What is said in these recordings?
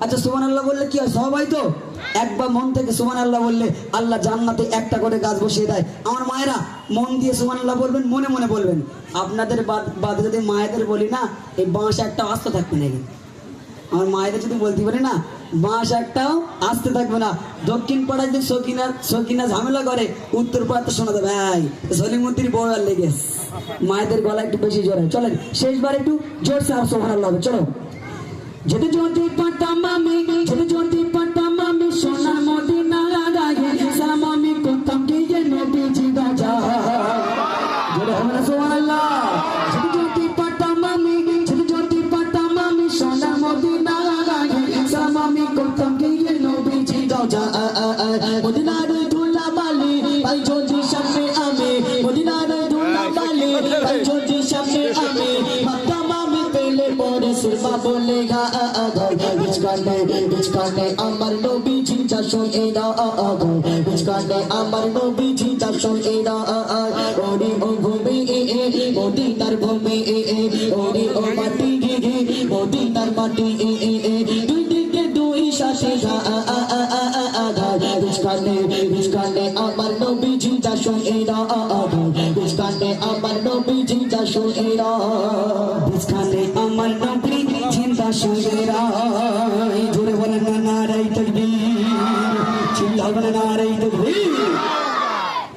আচ্ছা সুমান আল্লাহ বললে কি হয়? সবাই তো? একবার মন থেকে সুমান আল্লাহ বললে, আল্লাহ জান্নাতে একটা করে গাছ বসিয়ে দেয়। আমার মায়েরা মন দিয়ে সুমান আল্লাহ বলবেন, মনে মনে বলবেন। আপনাদের বাদ- যদি মায়েদের বলি না, এই বাঁশ একটা আস্ত থাকবে নাকি? আমার মায়েদের যদি বলতে পারি না, বাঁশ একটাও আসতে থাকবে না। দক্ষিণ পাড়ায় যদি সকিনা সকিনা ঝামেলা করে, উত্তর পাড়া তো শোনা যাবে ভাই সলিমুদ্দির আর লেগে। মায়েদের গলা একটু বেশি জোরে। চলেন, শেষবার একটু জোরসে আর সোহান আল্লাহ চলো। যদি যদি পাতাম আমি যদি যদি পাতাম আমি সোনার মদিনা গায়ে সালাম আমি করতাম কি যে নবীজি গাজা জোরে হবে না সুবহানাল্লাহ যদি যদি পাতাম আমি যদি যদি পাতাম আমি সোনার মদিনা গায়ে সালাম আমি করতাম কি যে নবীজি গাজা মদিনার ধুলা বালি ভাই যদি সামনে আমি মদিনার ধুলা বালি ভাই যদি সামনে আমি মাতাম আমি পেলে বলে গা বিচকানে বিচকানে আমার নবী জিজা শোনে না বিচকানে আমার নবী জিজা শোনে না ওরে ও ভূমি এ এ মদিনার ভূমি এ এ ওরে ও মাটি গে গে মদিনার মাটি এ এ এ দুই দিকে দুই সাথে গা বিচকানে বিচকানে আমার নবী জিজা শোনে না বিচকানে আমার নবী জিজা শোনে না বিচকানে আমার জোরে বলেন নারাই তকবীর চিল্লাবেন না নারাই তকবীর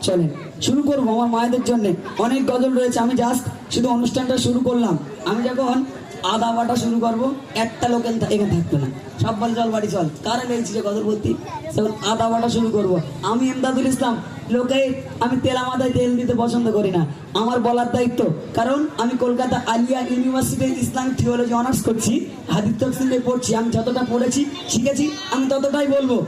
চলেন শুরু করব আমার মায়েদের জন্য। অনেক গজল রয়েছে, আমি জাস্ট শুধু অনুষ্ঠানটা শুরু করলাম। আমি যখন আদা বাটা শুরু করব, একটা লোক এখানে থাকতো না। সব বলে, চল বাড়ি, চল। কারা লেগেছি যে গজল ভর্তি? আদা বাটা শুরু করব। আমি এমদাদুল ইসলাম লোকে, আমি তেল আমাদের তেল দিতে পছন্দ করি না। আমার বলার দায়িত্ব। কারণ আমি কলকাতা আলিয়া ইউনিভার্সিটি ইসলাম থিওলজি অনার্স করছি হাদিত পড়ছি, আমি যতটা পড়েছি, শিখেছি, আমি ততটাই বলব।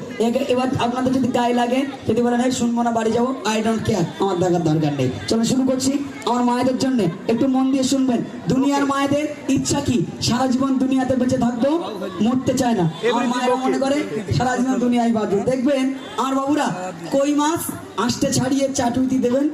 এবার আপনাদের যদি গায়ে লাগে, যদি বলেন শুনব না, বাড়ি যাব আই ডোন্ট কেয়ার আমার দেখার দরকার নেই। চলো শুরু করছি। আমার মায়েদের জন্য একটু মন দিয়ে শুনবেন। দুনিয়ার মায়েদের ইচ্ছা কি? সারা জীবন দুনিয়াতে বেঁচে থাকব? মরতে চায় না। আমার মায়েরা মনে করে সারা জীবন দুনিয়ায় বাঁচবে। দেখবেন আর বাবুরা কই মাছ? আসতে ছাড়িয়ে চাটুইতি দেবেন।